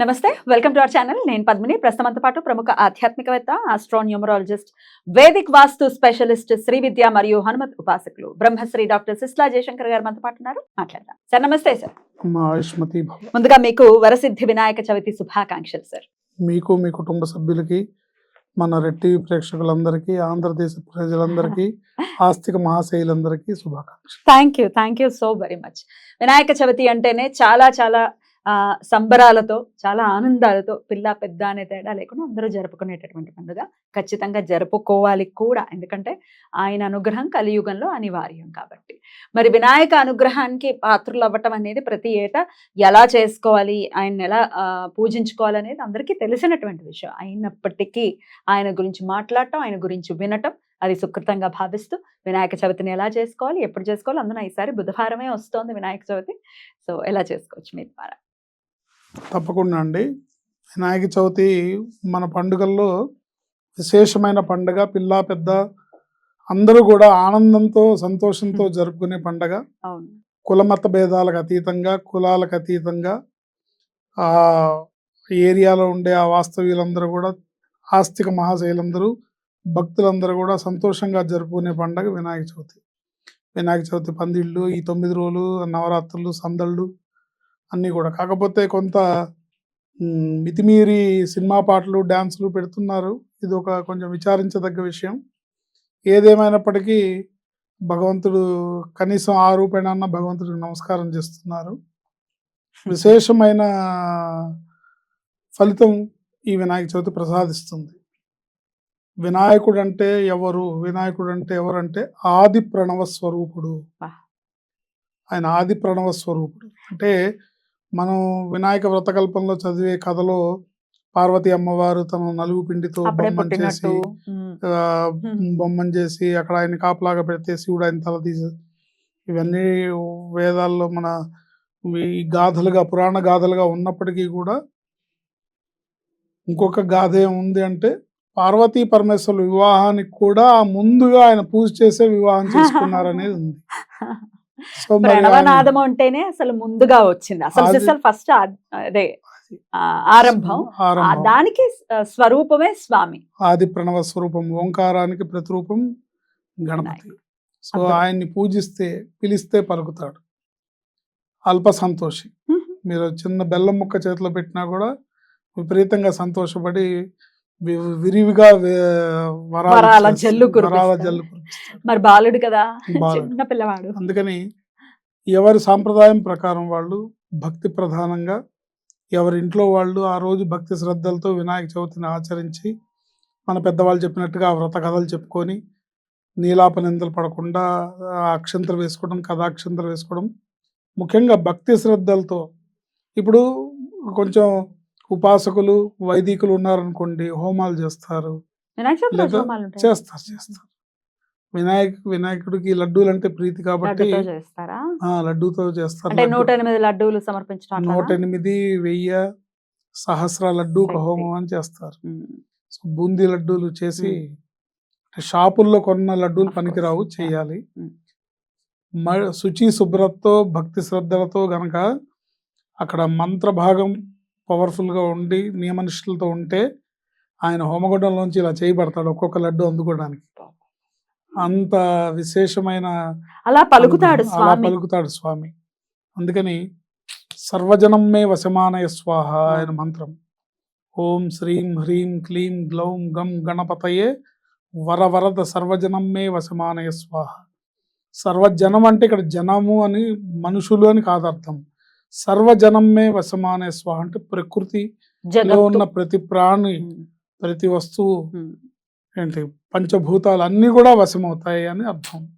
నమస్తే welcome to our channel. నేను పద్మిని. ప్రస్తుతంతో పాటు ప్రముఖ ఆధ్యాత్మికవేత్త astronumerologist Vedic vastu specialist Shri Vidya మరియు హనుమత్ ఉపాసకులు బ్రహ్మశ్రీ డాక్టర్ సిస్లా జయశంకర్ గారు మనతో పాటు ఉన్నారు. మాట్లాడదాం. సార్ నమస్తే సార్. ముందుగా మీకు వరసిద్ధి వినాయక చవితి శుభాకాంక్షలు సార్. మీకు మీ కుటుంబ సభ్యులకి మన రెడ్ టీవీ ప్రేక్షకులందరికీ ఆంధ్రదేశ ప్రజలందరికీ ఆస్తిక మహాశైలందరికీ శుభాకాంక్షలు. Thank you thank you so very much Vinayaka Chavithi అంటేనే చాలా చాలా సంబరాలతో చాలా ఆనందాలతో పిల్ల పెద్ద అనే తేడా లేకుండా అందరూ జరుపుకునేటటువంటి పండుగ ఖచ్చితంగా జరుపుకోవాలి కూడా. ఎందుకంటే ఆయన అనుగ్రహం కలియుగంలో అనివార్యం కాబట్టి. మరి వినాయక అనుగ్రహానికి పాత్రలు అవ్వటం అనేది ప్రతి ఏటా ఎలా చేసుకోవాలి ఆయన ఎలా పూజించుకోవాలి అనేది అందరికీ తెలిసినటువంటి విషయం. అయినప్పటికీ ఆయన గురించి మాట్లాడటం ఆయన గురించి వినటం అది సుకృతంగా భావిస్తూ వినాయక చవితిని ఎలా చేసుకోవాలి ఎప్పుడు చేసుకోవాలి అందున ఈసారి బుధవారమే వస్తోంది వినాయక చవితి. సో ఎలా చేసుకోవచ్చు మీ ద్వారా? తప్పకుండా అండి. వినాయక చవితి మన పండుగల్లో విశేషమైన పండుగ పిల్ల పెద్ద అందరూ కూడా ఆనందంతో సంతోషంతో జరుపుకునే పండగ. కులమత భేదాలకు అతీతంగా కులాలకు అతీతంగా ఆ ఏరియాలో ఉండే ఆ వాస్తవ్యులందరూ కూడా ఆస్తిక మహాశైలందరూ భక్తులందరూ కూడా సంతోషంగా జరుపుకునే పండగ వినాయక చవితి. వినాయక చవితి పందిళ్ళు ఈ తొమ్మిది రోజులు నవరాత్రులు సందళ్ళు అన్నీ కూడా. కాకపోతే కొంత మితిమీరి సినిమా పాటలు డ్యాన్సులు పెడుతున్నారు. ఇది ఒక కొంచెం విచారించదగ్గ విషయం. ఏదేమైనప్పటికీ భగవంతుడు కనీసం ఆ రూపేణన్న భగవంతుడికి నమస్కారం చేస్తున్నారు. విశేషమైన ఫలితం ఈ వినాయక చవితి ప్రసాదిస్తుంది. వినాయకుడు అంటే ఎవరు? వినాయకుడు అంటే ఎవరంటే ఆది ప్రణవ స్వరూపుడు. ఆయన ఆది ప్రణవ స్వరూపుడు. అంటే మనం వినాయక వ్రతకల్పంలో చదివే కథలో పార్వతి అమ్మవారు తన నలుగు పిండితో బొమ్మను చేసి. బొమ్మను చేసి అక్కడ ఆయన కాపలాగా పెడితే శివుడు ఆయన తల తీసి ఇవన్నీ వేదాల్లో మన ఈ గాథలుగా పురాణ గాథలుగా ఉన్నప్పటికీ కూడా ఇంకొక గాథ ఏముంది అంటే పార్వతీ పరమేశ్వరుల వివాహానికి కూడా ముందుగా ఆయన పూజ చేసే వివాహం చేసుకున్నారు అనేది ఉంది ప్రణవనాదము అంటేనే అసలు ముందుగా వచ్చింది. అసలు అసలు ఫస్ట్ అదే ఆరంభం. దానికి స్వరూపమే స్వామి. ఆది ప్రణవ స్వరూపం ఓంకారానికి ప్రతిరూపం గణపతి. సో. ఆయన్ని పూజిస్తే పిలిస్తే పలుకుతాడు. అల్ప సంతోషి. మీరు చిన్న బెల్లం ముక్క చేతిలో పెట్టినా కూడా విపరీతంగా సంతోషపడి విరివిగా వరాలు. జల్లు వరాల. జల్లు. మరి బాలుడు కదా. చిన్న పిల్లవాడు అందుకని ఎవరి సాంప్రదాయం ప్రకారం వాళ్ళు భక్తి ప్రధానంగా ఎవరి ఇంట్లో వాళ్ళు ఆ రోజు భక్తి శ్రద్ధలతో వినాయక చవితిని ఆచరించి మన పెద్దవాళ్ళు చెప్పినట్టుగా ఆ వ్రత కథలు చెప్పుకొని నీలాప నిందలు పడకుండా అక్షంతలు వేసుకోవడం కథాక్షంతలు వేసుకోవడం ముఖ్యంగా భక్తి శ్రద్ధలతో ఇప్పుడు కొంచెం ఉపాసకులు వైదికులు ఉన్నారనుకోండి హోమాలు చేస్తారు లేదా? చేస్తారు చేస్తారు వినాయక వినాయకుడికి లడ్డూలు అంటే ప్రీతి కాబట్టి లడ్డుతో చేస్తారా ఆ లడ్డూతో చేస్తారు అంటే లడ్డు. నూట ఎనిమిది లడ్డూలు సమర్పించడం? నూట ఎనిమిది వెయ్యి సహస్ర లడ్డు. హోమం అని చేస్తారు సో బూందీ లడ్డూలు చేసి షాపుల్లో కొన్న లడ్డూలు పనికిరావు. చేయాలి శుచి శుభ్రతతో భక్తి శ్రద్ధలతో గనక అక్కడ మంత్ర భాగం పవర్ఫుల్గా ఉండి నియమనిష్టలతో ఉంటే ఆయన హోమగుండంలోంచి ఇలా చేయబడతాడు ఒక్కొక్క లడ్డు అందుకోవడానికి. అంత విశేషమైన అలా పలుకుతాడు అలా పలుకుతాడు స్వామి. అందుకని సర్వజనం మే వశమానయ స్వాహ ఆయన మంత్రం. ఓం శ్రీం హ్రీం క్లీం గ్లౌం గం గణపతయే వరవరద సర్వజనం మే వశమానయ స్వాహ. సర్వజనం అంటే ఇక్కడ జనము అని మనుషులు అని కాదు అర్థం సర్వజనం మే వశమానయ స్వాహ అంటే జగత్తు. ఉన్న ప్రతి ప్రాణి ప్రతి వస్తువు. ఏంటి పంచభూతాలు అన్నీ కూడా వశమవుతాయి అని అర్థం.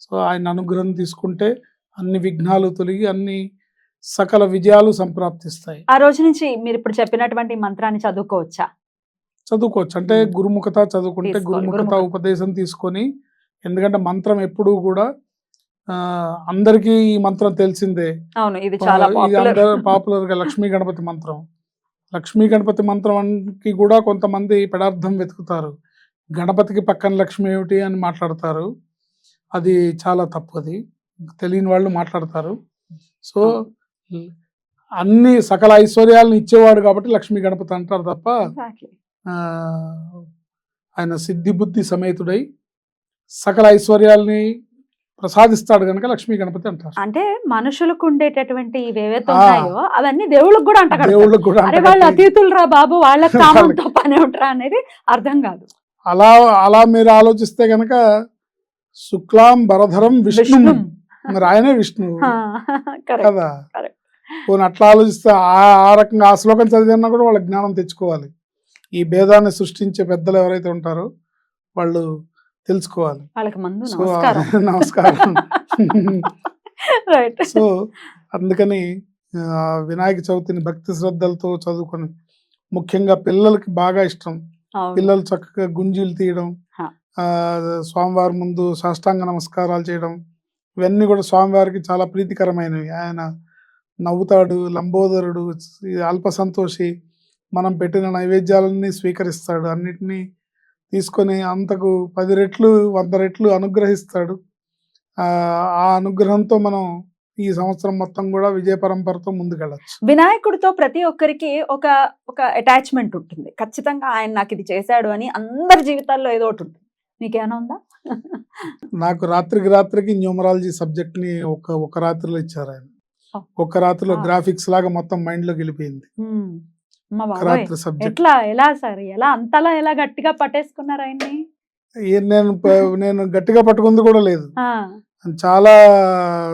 సో ఆయన అనుగ్రహం తీసుకుంటే అన్ని విఘ్నాలు తొలగి అన్ని సకల విజయాలు సంప్రాప్తిస్తాయి. ఆ రోజు నుంచి మీరు ఇప్పుడు చెప్పినటువంటి మంత్రాన్ని చదువుకోవచ్చా? చదువుకోవచ్చు. అంటే. గురుముఖత చదువుకుంటే గురుముఖత. ఉపదేశం తీసుకొని ఎందుకంటే మంత్రం ఎప్పుడూ కూడా అందరికీ ఈ మంత్రం తెలిసిందే. అవును ఇది చాలా పాపులర్గా లక్ష్మీ గణపతి మంత్రం. లక్ష్మీ గణపతి మంత్రంకి కూడా కొంతమంది పెడార్థం వెతుకుతారు. గణపతికి పక్కన లక్ష్మి ఏమిటి అని మాట్లాడతారు. అది చాలా తప్పు అది. తెలియని వాళ్ళు మాట్లాడతారు. సో అన్ని సకల ఐశ్వర్యాలను ఇచ్చేవాడు కాబట్టి లక్ష్మీ గణపతి అంటారు తప్ప ఆయన సిద్ధి బుద్ధి సమేతుడై సకల ఐశ్వర్యాల్ని ప్రసాదిస్తాడు కనుక లక్ష్మీ గణపతి అంటారు. అంటే మనుషులకు ఉండేటటువంటి ఇవేవైతే ఆ. ఉన్నాయో అవన్నీ దేవుళ్ళకి కూడా అంట దేవుళ్ళకు కూడా అరే వాళ్ళు అతీతులు రా బాబు వాళ్ళకి. కామంతో పని ఉంటారా అనేది అర్థం కాదు. అలా అలా మీరు ఆలోచిస్తే గనక శుక్లాం భరధరం విష్ణు. విష్ణు. మరి ఆయనే విష్ణువు కరెక్ట్ కదా. పోనీ అట్లా ఆలోచిస్తే ఆ రకంగా ఆ శ్లోకం చదివినా కూడా వాళ్ళ జ్ఞానం తెచ్చుకోవాలి. ఈ భేదాన్ని సృష్టించే పెద్దలు ఎవరైతే ఉంటారో వాళ్ళు తెలుసుకోవాలి. వాళ్ళకి ముందు సో నమస్కారం. రైట్ సో అందుకని వినాయక చవితిని భక్తి శ్రద్ధలతో చదువుకొని ముఖ్యంగా పిల్లలకి బాగా ఇష్టం. పిల్లలు చక్కగా గుంజీలు తీయడం స్వామివారి ముందు సాష్టాంగ నమస్కారాలు చేయడం ఇవన్నీ కూడా స్వామివారికి చాలా ప్రీతికరమైనవి. ఆయన నవ్వుతాడు లంబోదరుడు అల్ప సంతోషి మనం పెట్టిన నైవేద్యాలన్నీ స్వీకరిస్తాడు. అన్నిటినీ తీసుకొని అంతకు పది రెట్లు వంద రెట్లు అనుగ్రహిస్తాడు. ఆ ఆ అనుగ్రహంతో మనం ఈ సంవత్సరం మొత్తం కూడా విజయ పరంపరతో ముందుకెళ్ళచ్చు. వినాయకుడితో ప్రతి ఒక్కరికి ఒక ఒక అటాచ్మెంట్ ఉంటుంది. ఖచ్చితంగా ఆయన నాకు ఇది చేశాడు అని అందరి జీవితాల్లో ఏదో ఒకటి ఉంటుంది. మీకేమైనా ఉందా? నాకు రాత్రికి రాత్రికి న్యూమరాలజీ సబ్జెక్ట్ని ఒక ఒక రాత్రిలో ఇచ్చారు ఆయన. ఒక రాత్రిలో. గ్రాఫిక్స్ లాగా మొత్తం మైండ్లోకి వెళ్ళిపోయింది ఎట్లా? ఎలా సార్? ఎలా? అంతలా ఎలా గట్టిగా పట్టేసుకున్నారు ఆయన్ని? నేను నేను గట్టిగా పట్టుకుంది కూడా లేదు. చాలా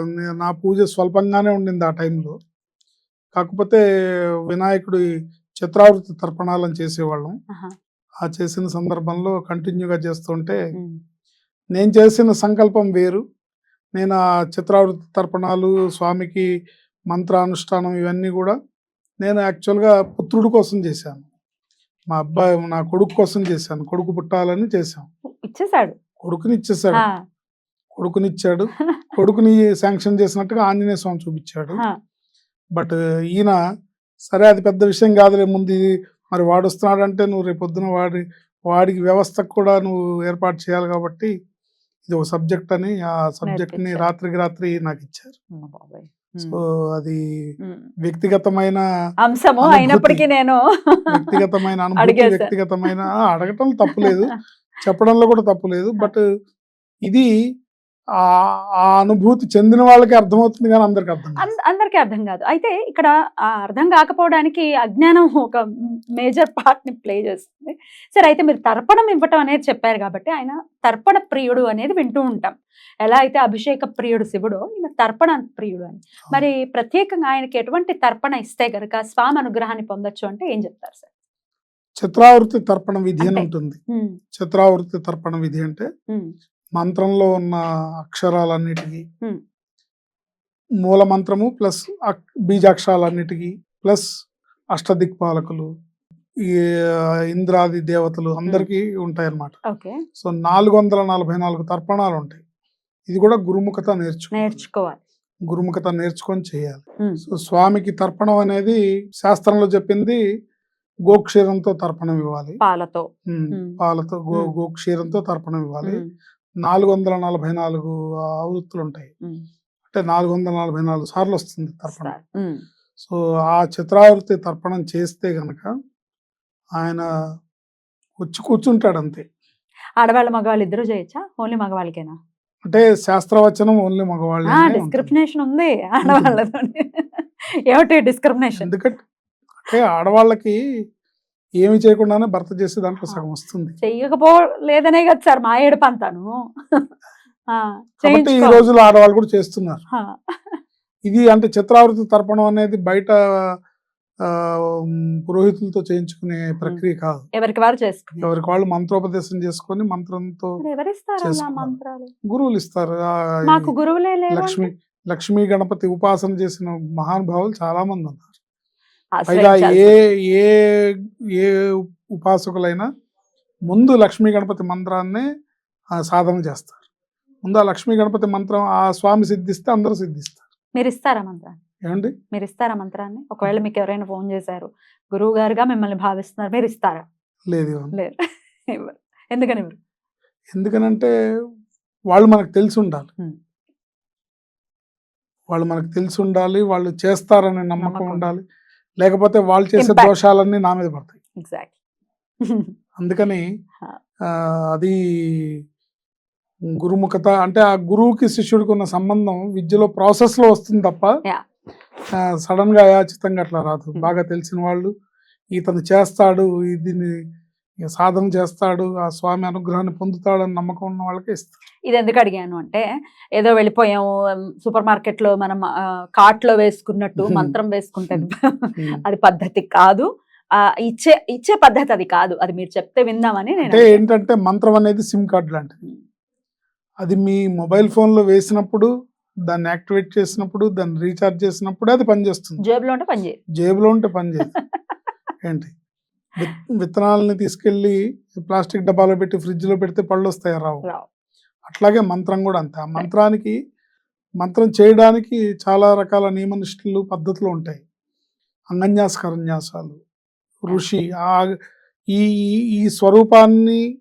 నే- పూజ స్వల్పంగానే ఉండింది ఆ టైంలో. కాకపోతే వినాయకుడి చిత్రావృతి తర్పణాలను చేసేవాళ్ళం. ఆ చేసిన సందర్భంలో కంటిన్యూగా చేస్తుంటే. నేను చేసిన సంకల్పం వేరు. నేను ఆ చిత్రావృతి తర్పణాలు స్వామికి మంత్రానుష్ఠానం ఇవన్నీ కూడా నేను యాక్చువల్గా పుత్రుడి కోసం చేశాను. మా అబ్బాయి నా కొడుకు కోసం చేశాను. కొడుకు పుట్టాలని చేశాం. ఇచ్చేసాడు కొడుకుని ఇచ్చేసాడు ఆ, కొడుకుని ఇచ్చాడు. కొడుకుని శాంక్షన్ చేసినట్టుగా ఆంజనేయ స్వామి చూపించాడు. బట్ ఈయన సరే అది పెద్ద విషయం కాదులే ముందు మరి వాడు వస్తున్నాడంటే నువ్వు రేపు పొద్దున వాడి వాడికి వ్యవస్థకు కూడా నువ్వు ఏర్పాటు చేయాలి కాబట్టి ఇది ఒక సబ్జెక్ట్ అని ఆ సబ్జెక్ట్ని నేర్పించారు. రాత్రికి రాత్రి నాకు ఇచ్చారు. సో. అది. వ్యక్తిగతమైన అంశము. అయినప్పటికీ నేను వ్యక్తిగతమైన అనుభూతి. వ్యక్తిగతమైన అడగటం తప్పులేదు చెప్పడంలో కూడా తప్పులేదు బట్ ఇది ఆ అనుభూతి చెందిన వాళ్ళకి అర్థమవుతుంది కానీ అందరికి అర్థం అందరికీ అర్థం కాదు. అయితే ఇక్కడ ఆ అర్థం కాకపోవడానికి అజ్ఞానం ఒక మేజర్ పార్ట్ని ప్లే చేస్తుంది. సరే అయితే మీరు తర్పణం ఇవ్వటం అనేది చెప్పారు కాబట్టి ఆయన తర్పణ ప్రియుడు అనేది వింటూ ఉంటాం. ఎలా అయితే అభిషేక ప్రియుడు శివుడు ఈయన తర్పణ ప్రియుడు అని. మరి ప్రత్యేకంగా ఆయనకి ఎటువంటి తర్పణ ఇస్తే గనక స్వామి అనుగ్రహాన్ని పొందొచ్చు అంటే ఏం చెప్తారు సార్? చిత్రావృతి తర్పణ విధి అని? ఉంటుంది. చిత్రావృతి తర్పణ విధి అంటే మంత్రంలో ఉన్న అక్షరాలన్నిటికీ. మూల మంత్రము ప్లస్ బీజాక్షరాలన్నిటికీ ప్లస్ అష్టదిక్పాలకులు ఇంద్రాది దేవతలు అందరికీ ఉంటాయి అన్నమాట సో నాలుగు వందల నలభై నాలుగు తర్పణాలు ఉంటాయి. ఇది కూడా గురుముఖత నేర్చుకో నేర్చుకోవాలి. గురుముఖత నేర్చుకొని చేయాలి. సో స్వామికి తర్పణం అనేది శాస్త్రంలో చెప్పింది గోక్షీరంతో తర్పణం ఇవ్వాలి. పాలతో. పాలతో గో. గోక్షీరంతో తర్పణం ఇవ్వాలి. నాలుగు వందల నలభై నాలుగు ఆవృత్తులు ఉంటాయి అంటే నాలుగు వందల నలభై నాలుగు సార్లు వస్తుంది తర్పణం. సో ఆ చిత్రావృతి తర్పణం చేస్తే గనక ఆయన వచ్చి కూర్చుంటాడు అంతే ఆడవాళ్ళ మగవాళ్ళు ఇద్దరు చేయొచ్చా? ఓన్లీ మగవాళ్ళకేనా? అంటే శాస్త్రవచనం ఓన్లీ మగవాళ్ళు డిస్క్రిమినేషన్ ఉంది ఆడవాళ్ళతో ఏమిటి డిస్క్రిమినేషన్ ఎందుకంటే అంటే ఆడవాళ్ళకి ఏమి చేయకుండానే భర్త చేసే దాంట్లో సగం వస్తుంది. చెయ్యకపో లేదనే కదా సార్ మా ఏడుపు అంతాను. ఆ, కాబట్టి ఈ. రోజుల్లో ఆడవాళ్ళు కూడా చేస్తున్నారు. ఇది అంటే చిత్రావృతి తర్పణం అనేది బయట పురోహితులతో చేయించుకునే ప్రక్రియ కాదు. ఎవరికి వారు చేసుకున్నారు ఎవరికి వాళ్ళు మంత్రోపదేశం చేసుకొని మంత్రంతో గురువులు ఇస్తారు. లక్ష్మి లక్ష్మీ గణపతి ఉపాసన చేసిన మహానుభావులు చాలా మంది ఉన్నారు. పైగా ఏ ఏ ఏ ఉపాసకులైనా ముందు లక్ష్మీ గణపతి మంత్రాన్నే ఆ, సాధన చేస్తారు. ముందు ఆ లక్ష్మీ గణపతి మంత్రం ఆ స్వామి సిద్ధిస్తే అందరూ సిద్ధిస్తారు. మీరు ఇస్తారా మంత్రాన్ని? ఏమండి? మీరు ఇస్తారా మంత్రాన్ని? ఒకవేళ మీకు ఎవరైనా ఫోన్ చేశారు గురువు గారుగా మిమ్మల్ని భావిస్తున్నారు మీరు ఇస్తారా లేదు. లేదు. ఎందుకని ఎందుకనంటే వాళ్ళు మనకు తెలిసి ఉండాలి. వాళ్ళు మనకు తెలిసి ఉండాలి వాళ్ళు చేస్తారనే నమ్మకం. ఉండాలి. లేకపోతే వాళ్ళు చేసే. దోషాలన్నీ నా మీద పడతాయి అందుకని అది గురుముఖత అంటే ఆ గురువుకి శిష్యుడికి ఉన్న సంబంధం విద్యలో ప్రాసెస్లో వస్తుంది తప్ప. సడన్గా అయాచితంగా అట్లా రాదు Hmm. బాగా తెలిసిన వాళ్ళు ఇతను చేస్తాడు దీన్ని సాధన చేస్తాడు ఆ స్వామి అనుగ్రహాన్ని పొందుతాడని నమ్మకం ఉన్న వాళ్ళకి ఇస్తారు ఇది ఎందుకు అడిగాను అంటే ఏదో వెళ్ళిపోయాము సూపర్ మార్కెట్లో మనం కార్ట్లో వేసుకున్నట్టు. మంత్రం వేసుకుంటే అది పద్ధతి కాదు. ఆ ఇచ్చే ఇచ్చే పద్ధతి అది కాదు. అది మీరు చెప్తే విందామని నేను అంటే. ఏంటంటే మంత్రం అనేది సిమ్ కార్డ్ లాంటిది. అది మీ మొబైల్ ఫోన్లో వేసినప్పుడు దాన్ని యాక్టివేట్ చేసినప్పుడు దాన్ని రీఛార్జ్ చేసినప్పుడు అది పనిచేస్తుంది. జేబులో ఉంటే పని చేయదు జేబులో ఉంటే పనిచేయదు ఏంటి? విత్తనాలని తీసుకెళ్ళి ప్లాస్టిక్ డబ్బాలో పెట్టి ఫ్రిడ్జ్లో పెడితే పళ్ళు వస్తాయి రావు. అట్లాగే మంత్రం కూడా అంతే. ఆ మంత్రానికి మంత్రం చేయడానికి చాలా రకాల నియమ నిష్ఠలు పద్ధతులు ఉంటాయి. అంగన్యాస కరన్యాసాలు ఋషి ఆ ఈ ఈ- స్వరూపాన్ని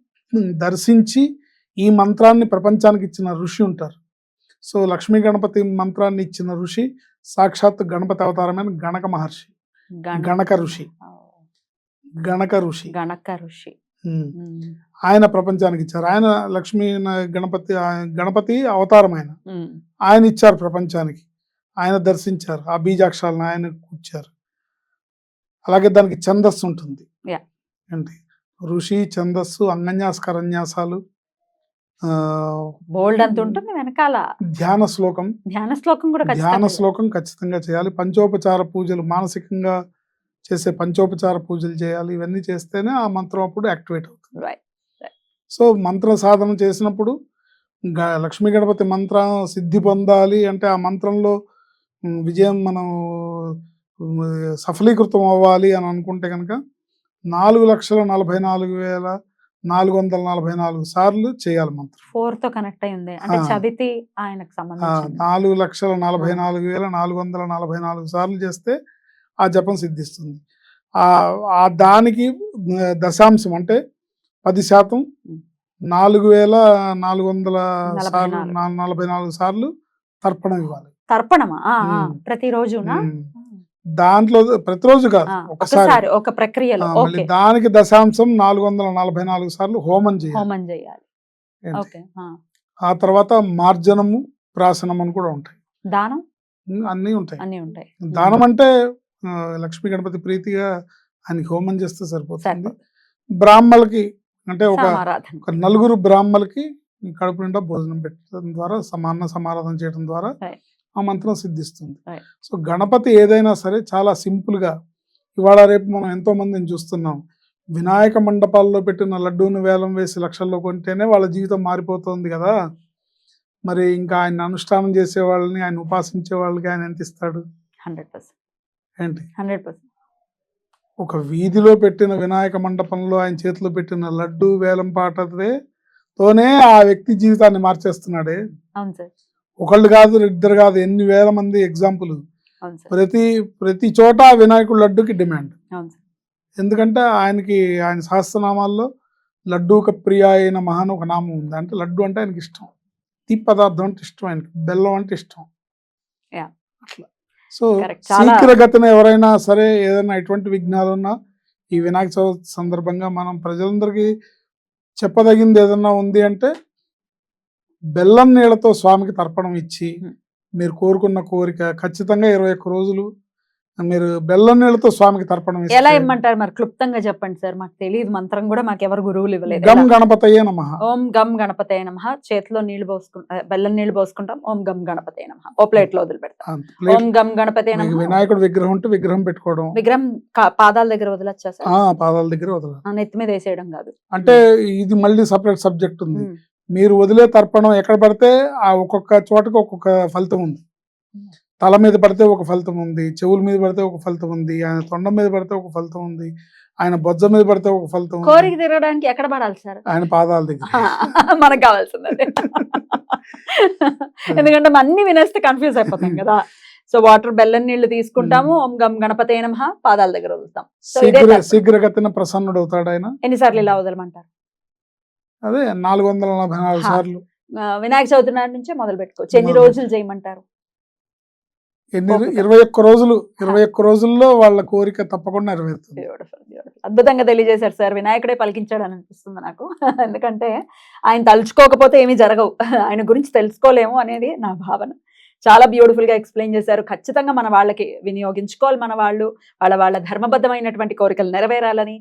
దర్శించి ఈ మంత్రాన్ని ప్రపంచానికి ఇచ్చిన ఋషి ఉంటారు. సో లక్ష్మీ గణపతి మంత్రాన్ని ఇచ్చిన ఋషి సాక్షాత్ గణపతి అవతారమైన గణక మహర్షి. గణ- గణక ఋషి. గణక ఋషి. గణక ఋషి. ఆయన ప్రపంచానికి ఇచ్చారు. ఆయన లక్ష్మీ గణపతి గణపతి అవతారం ఆయన. ఆయన ఇచ్చారు ప్రపంచానికి. ఆయన దర్శించారు. ఆ బీజాక్షరాలను ఆయన కూర్చారు. అలాగే దానికి ఛందస్సు ఉంటుంది. ఏంటి? ఋషి ఛందస్సు అంగన్యాస కరన్యాసాలు బోల్డ్ అంత ఉంటుంది వెనకాల. ధ్యాన శ్లోకం. ధ్యాన శ్లోకం కూడా ధ్యాన శ్లోకం ఖచ్చితంగా చేయాలి. పంచోపచార పూజలు మానసికంగా చేసే పంచోపచార పూజలు చేయాలి ఇవన్నీ చేస్తేనే ఆ మంత్రం అప్పుడు యాక్టివేట్ అవుతుంది. సో మంత్ర సాధన చేసినప్పుడు లక్ష్మీ గణపతి మంత్రం సిద్ధి పొందాలి అంటే ఆ మంత్రంలో విజయం మనం సఫలీకృతం అవ్వాలి అని అనుకుంటే కనుక నాలుగు లక్షల నలభై నాలుగు వేల నాలుగు వందల నలభై నాలుగు సార్లు చేయాలి మంత్రం ఫోర్తో కనెక్ట్ అయి ఉంది అంటే ఆ. చదివితే ఆయనకు నాలుగు లక్షల నలభై ఆ. నాలుగు వేల నాలుగు వందల నలభై నాలుగు సార్లు చేస్తే ఆ జపం సిద్ధిస్తుంది. ఆ దానికి దశాంశం అంటే పది శాతం. నాలుగు వేల నాలుగు. వందల సార్లు నలభై నాలుగు సార్లు తర్పణం ఇవ్వాలి. తర్పణమా? ఉం. దాంట్లో ప్రతిరోజు కాదు ఒకసారి. ఒక ఆ, ప్రక్రియలో మళ్ళీ దానికి దశాంశం నాలుగు వందల నలభై నాలుగు సార్లు హోమం చేయాలి. హోమం ఆ. తర్వాత మార్జనము ప్రాసనం అని కూడా ఉంటాయి. దానం? అన్నీ ఉంటాయి. అన్ని ఉంటాయి. దానం అంటే లక్ష్మీ గణపతి ప్రీతిగా ఆయనకి హోమం చేస్తే సరిపోతుంది. బ్రాహ్మలకి అంటే ఒక నలుగురు బ్రాహ్మలకి కడుపు నిండా భోజనం పెట్టడం ద్వారా సమాన సమారాధన చేయడం ద్వారా. ఆ మంత్రం సిద్ధిస్తుంది. సో గణపతి ఏదైనా సరే చాలా సింపుల్గా ఇవాళ రేపు మనం ఎంతో మందిని చూస్తున్నాం. వినాయక మండపాల్లో పెట్టిన లడ్డూను వేలం వేసి లక్షల్లో కొంటేనే వాళ్ళ జీవితం మారిపోతుంది కదా. మరి ఇంకా ఆయన అనుష్ఠానం చేసే వాళ్ళని ఆయన ఉపాసించే వాళ్ళకి ఆయన ఎంత ఇస్తాడు? Hundred percent. ఏంటి? Hundred percent. ఒక వీధిలో పెట్టిన వినాయక మండపంలో ఆయన చేతిలో పెట్టిన లడ్డు వేలం పాటదే తోనే ఆ వ్యక్తి జీవితాన్ని మార్చేస్తున్నాడే. అవును సార్. ఒకళ్ళు కాదు ఇద్దరు కాదు ఎన్ని వేల మంది ఎగ్జాంపుల్. అవును సార్. ప్రతి ప్రతి చోట వినాయకుడు లడ్డుకి డిమాండ్. అవును సార్. ఎందుకంటే ఆయనకి ఆయన సహస్రనామాల్లో లడ్డూక ప్రియ అయిన మహాన్ ఒక నామం ఉంది. అంటే లడ్డు అంటే ఆయనకి ఇష్టం. తీపి పదార్థం అంటే ఇష్టం ఆయనకి. బెల్లం అంటే ఇష్టం. అట్లా. సో శీఘ్రగతిన ఎవరైనా సరే ఏదైనా ఎటువంటి విఘ్నాలు ఉన్నా ఈ వినాయక చవితి సందర్భంగా మనం ప్రజలందరికీ చెప్పదగింది ఏదన్నా ఉంది అంటే బెల్లం నీళ్ళతో స్వామికి తర్పణం ఇచ్చి. మీరు కోరుకున్న కోరిక ఖచ్చితంగా ఇరవై ఒక్క రోజులు మీరు బెల్లం నీళ్ళతో స్వామికి తర్పణం ఎలా ఇమ్మంటారు మరి? క్లుప్తంగా చెప్పండి సార్. మాకు తెలియదు మంత్రం కూడా మాకు ఎవరు గురువులు ఇవ్వలేదు. గం ఎలా? గణపతయ్యే నమ. ఓం గం గణపతే నమ. చేతిలో నీళ్ళు పోసుకుంటాం బెల్లం నీళ్ళు పోసుకుంటాం. ఓం గం గణపతే నమ. ఓ ప్లేట్లో వదిలిపెడతాం ఓం గం గణపతే మీకు నమ. వినాయకుడు విగ్రహం ఉంటే విగ్రహం పెట్టుకోవడం. విగ్రహం పాదాల దగ్గర వదిలొచ్చా సార్? పాదాల దగ్గర వదల నెత్తి మీద వేసేయడం కాదు. అంటే ఇది మళ్ళీ సపరేట్ సబ్జెక్ట్ ఉంది. మీరు వదిలే తర్పణం ఎక్కడ పడితే ఆ ఒక్కొక్క చోటకి ఒక్కొక్క ఫలితం ఉంది. తల మీద పడితే ఒక ఫలితం ఉంది చెవుల మీద పడితే ఒక ఫలితం ఉంది ఆయన తొండం మీద పడితే ఒక ఫలితం ఉంది ఆయన బొజ్జ మీద పడితే ఒక ఫలితం. కోరిక తిరగడానికి ఎక్కడ పడాలి సార్? ఆయన పాదాల దగ్గర. మనకు కావాల్సింది. ఎందుకంటే అన్ని వినేస్తే కన్ఫ్యూజ్ అయిపోతాం కదా. సో వాటర్ బెల్లం నీళ్ళు తీసుకుంటాము ఓం గం గణపతి నమః పాదాల దగ్గర వదులుతాం. శీఘ్రగతిన ప్రసన్నుడు అవుతాడు ఆయన. ఎన్నిసార్లు ఇలా వదలమంటారు? అదే నాలుగు వందల నలభై నాలుగు. సార్లు. వినాయక చవితి నాటి నుంచే మొదలు పెట్టుకోవచ్చు ఎన్ని రోజులు చేయమంటారు. ఎన్ని. ఇరవై ఒక్క రోజులు ఇరవై ఒక్క రోజుల్లో వాళ్ళ కోరిక తప్పకుండా నెరవేరుతుంది. అద్భుతంగా తెలియజేశారు సార్. వినాయకుడే పలికించాడు అని అనిపిస్తుంది నాకు. ఎందుకంటే ఆయన తలుచుకోకపోతే ఏమీ జరగవు. ఆయన గురించి తెలుసుకోలేము అనేది నా భావన. చాలా బ్యూటిఫుల్గా ఎక్స్ప్లెయిన్ చేశారు. ఖచ్చితంగా మన వాళ్ళకి వినియోగించుకోవాలి మన వాళ్ళు. వాళ్ళ వాళ్ళ ధర్మబద్ధమైనటువంటి కోరికలు నెరవేరాలని